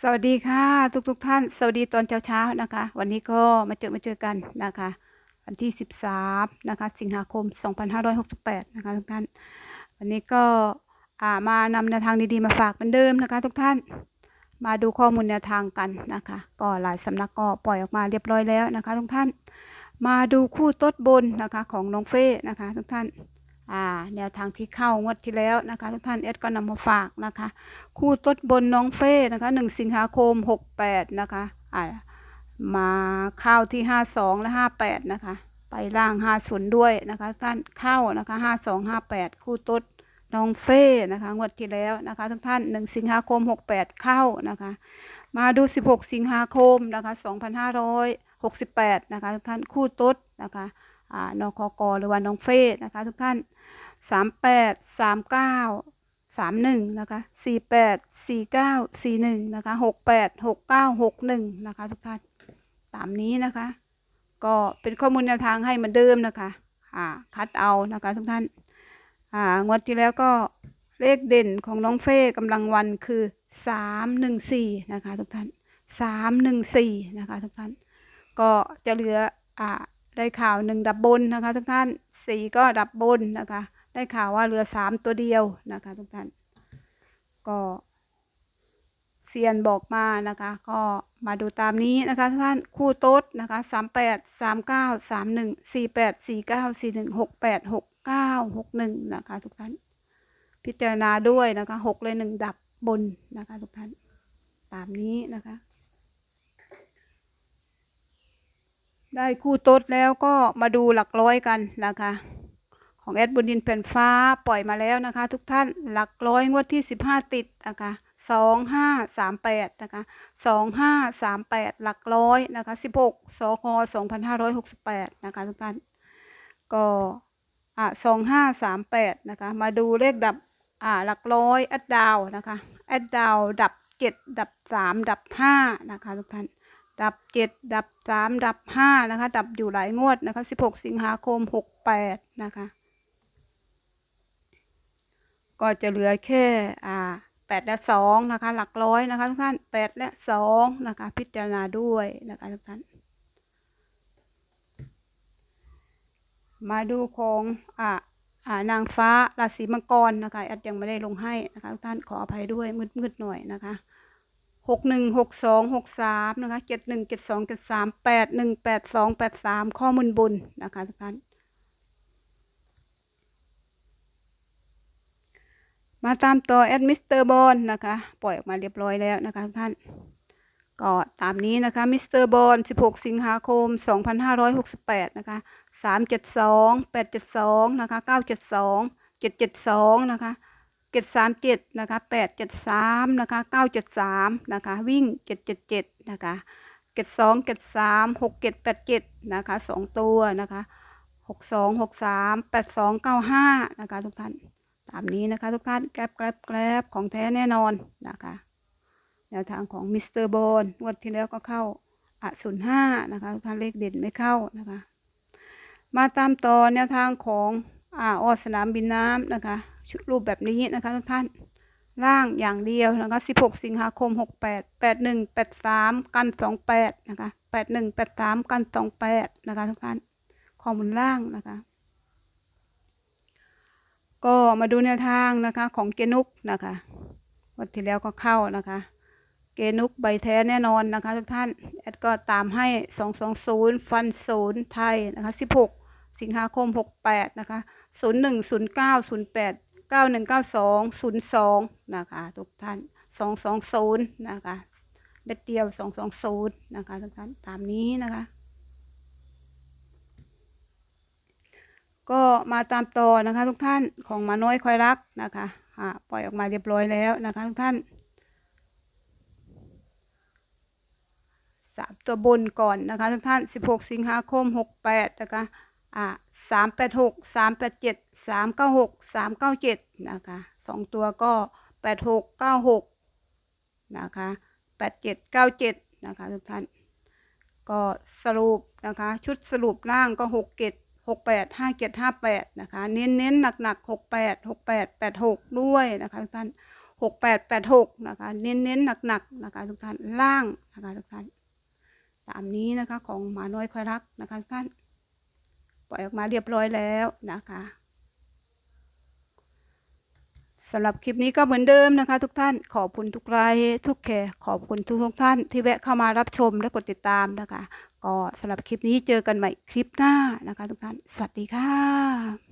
สวัสดีค่ะ ทุกๆทท่าน สวัสดีตอนเช้าๆนะคะ วันนี้ก็มาเจอมาเจอกันนะคะ วันที่ 13 นะคะ สิงหาคม 2568 นะคะทุกท่าน วันนี้ก็อ่ามานำแนวทางดีๆมาฝากเหมือนเดิมนะคะ ทุกท่านมาดูข้อมูลแนวทางกันนะคะ ก็หลายสำนักก็ปล่อยออกมาเรียบร้อยแล้วนะคะ ทุกท่าน มาดูคู่ต้นบนนะคะของน้องเฟ่นะคะ ทุกท่าน แนวทางที่เข้างวดที่แล้วนะคะทุกท่านเอสก็นำมาฝากนะคะ คู่ต้นบนน้องเฟ่นะคะหนึ่งสิงหาคมหกแปดนะคะอ่ามาเข้าที่ห้าสองและห้าแปดนะคะ ไปล่างห้าศูนย์ด้วยนะคะท่านเข้านะคะห้าสองห้าแปดคู่ต้นน้องเฟ่นะคะงวดที่แล้วนะคะทุกท่านหนึ่งสิงหาคมหกแปดเข้านะคะ มาดูสิบหกสิงหาคมนะคะสองพันห้าร้อยหกสิบแปดนะคะทุกท่านคู่ต้นนะคะอ่านคกหรือว่าน้องเฟ่นะคะ ทุกท่าน สามแปดสามเก้าสามหนึ่งนะคะสี่แปดสี่เก้าสี่หนึ่งนะคะหกแปดหกเก้าหกหนึ่งนะคะทุกท่านตามนี้นะคะ ก็เป็นข้อมูลแนวทางให้เหมือนเดิมนะคะอ่าคัดเอานะคะทุกท่านอ่างวดที่แล้วก็เลขเด่นของน้องเฟ่กำลังวันคือสามหนึ่งสี่นะคะทุกท่านสามหนึ่งสี่นะคะทุกท่าน ก็จะเหลืออ่าได้ข่าวหนึ่งดับบนนะคะทุกท่านสี่ก็ดับบนนะคะ ได้ข่าวว่าเหลือสามตัวเดียวนะคะ ทุกท่าน ก็เซียนบอกมานะคะ ก็มาดูตามนี้นะคะทุกท่านคู่โต๊ดนะคะสามแปดสามเก้าสามหนึ่งสี่แปดสี่เก้าสี่หนึ่งหกแปดหกเก้าหกหนึ่งนะคะทุกท่าน พิจารณาด้วยนะคะหกเลยหนึ่งดับบนนะคะทุกท่าน ตามนี้นะคะได้คู่โต๊ดแล้วก็มาดูหลักร้อยกันนะคะ ของแอดบุญดินแผ่นฟ้าปล่อยมาแล้วนะคะ ทุกท่านหลักร้อยงวดที่สิบห้าติดนะคะสองห้าสามแปดนะคะสองห้าสามแปดหลักร้อยนะคะสิบหกสคสองพันห้าร้อยหกสิบแปดนะคะทุกท่านก็อ่าสองห้าสามแปดนะคะมาดูเลขดับอ่าหลักร้อยแอดดาวนะคะแอดดาวดับเจ็ดดับสามดับห้านะคะทุกท่านดับเจ็ดดับสามดับห้านะคะดับอยู่หลายงวดนะคะสิบหกสิงหาคมหกแปดนะคะ ก็จะเหลือแค่อ่าแปดและสองนะคะ หลักร้อยนะคะทุกท่านแปดและสองนะคะ พิจารณาด้วยนะคะทุกท่านมาดูของอ่าอ่านางฟ้าราศีมังกรนะคะแอดยังไม่ได้ลงให้นะคะทุกท่านขออภัยด้วยมืดๆหน่อยนะคะหกหนึ่งหกสองหกสามนะคะเจ็ดหนึ่งเจ็ดสองเจ็ดสามแปดหนึ่งแปดสองแปดสามข้อมูลบุญนะคะทุกท่าน มาตามต่อแอดมิสเตอร์บอลนะคะ ปล่อยออกมาเรียบร้อยแล้วนะคะทุกท่าน ก็ตามนี้นะคะมิสเตอร์บอล16 สิงหาคม 2568 นะคะ 372 872 นะคะ 972 772 นะคะ 737 นะคะ 873 นะคะ 973 นะคะ วิ่ง 777 นะคะ72 73 6787นะคะ2ตัวนะคะ62 63 82 95นะคะทุกท่านามนี้นะคะทุกท่านแกลบแกลบแกลบของแท้แน่นอนนะคะ แนวทางของมิสเตอร์โบนงวดที่แล้วก็เข้าอะศูนย์ห้านะคะทุกท่านเลขเด่นไม่เข้านะคะ มาตามต่อแนวทางของอ่าออสนามบินน้ำนะคะ ชุดรูปแบบนี้นะคะทุกท่านล่างอย่างเดียวนะคะ 16 สิงหาคม 68 81 83 กัน 28 นะคะ 81 83 กัน 28 นะคะทุกท่านข้อมูลล่างนะคะ ก็มาดูแนวทางนะคะของเกนุกนะคะวันที่แล้วก็เข้านะคะ เกนุกใบแท้แน่นอนนะคะ ทุกท่านแอดก็ตามให้ 220 ฟันศูนย์ไทยนะคะ 16 สิงหาคม 68 นะคะ 01 09 08 9192 02 นะคะ ทุกท่าน 220 นะคะเบ็ดเดียว 220 นะคะ ทุกท่านตามนี้นะคะ ก็มาตามต่อนะคะ ทุกท่านของมาน้อยคอยรักนะคะปล่อยออกมาเรียบร้อยแล้วนะคะ ทุกท่านสามตัวบนก่อนนะคะ ทุกท่าน 16 สิงหาคม 68 นะคะอ่า386 387 396 397 นะคะสองตัวก็ 86 96 นะคะ 87 97 นะคะ ทุกท่าน ก็สรุปนะคะ ชุดสรุปล่างก็ 6 7 68 57 58นะคะ เน้นเน้นหนักหนักๆ68 68 86 ด้วยนะคะทุกท่านหกแปดแปดหกนะคะ เน้นเน้นหนักหนักนะคะทุกท่าน ล่างนะคะทุกท่าน ตามนี้นะคะของหมาน้อยคอยรักนะคะทุกท่าน ปล่อยออกมาเรียบร้อยแล้วนะคะ สำหรับคลิปนี้ก็เหมือนเดิมนะคะ ทุกท่านขอบคุณทุกไลค์ทุกแคร์ขอบคุณทุกทุกท่าน ที่แวะเข้ามารับชมและกดติดตามนะคะ ก็สำหรับคลิปนี้เจอกันใหม่คลิปหน้านะคะ ทุกท่าน สวัสดีค่ะ